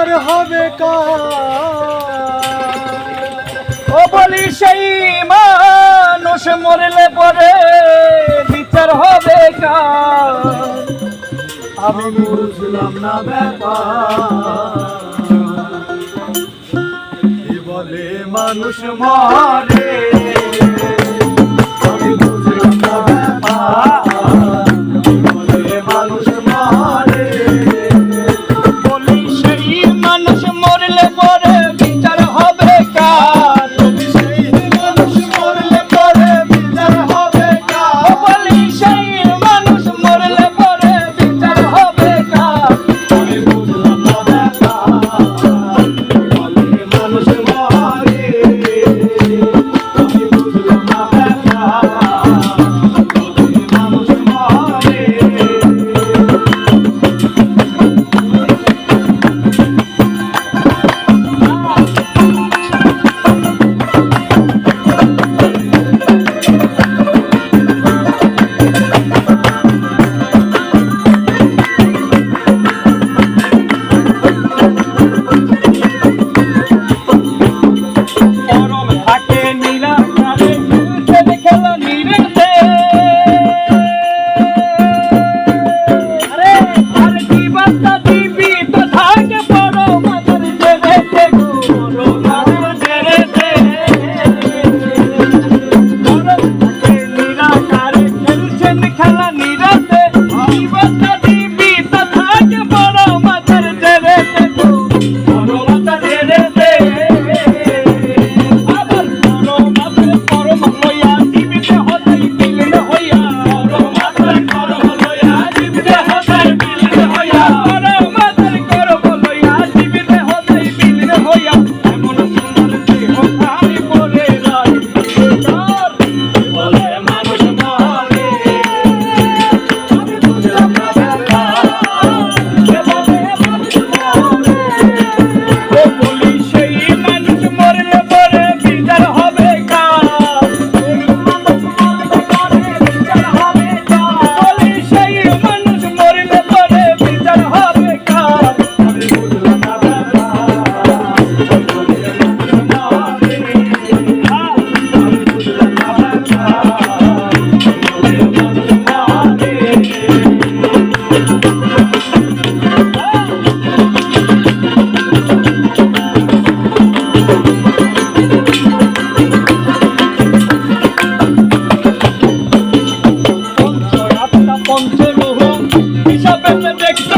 আর হবে ও সেই মানুষ মরলে পরে বিচার হবে কার? আমি বুঝলাম না ব্যাপার। বলে মানুষ মরে দেখতে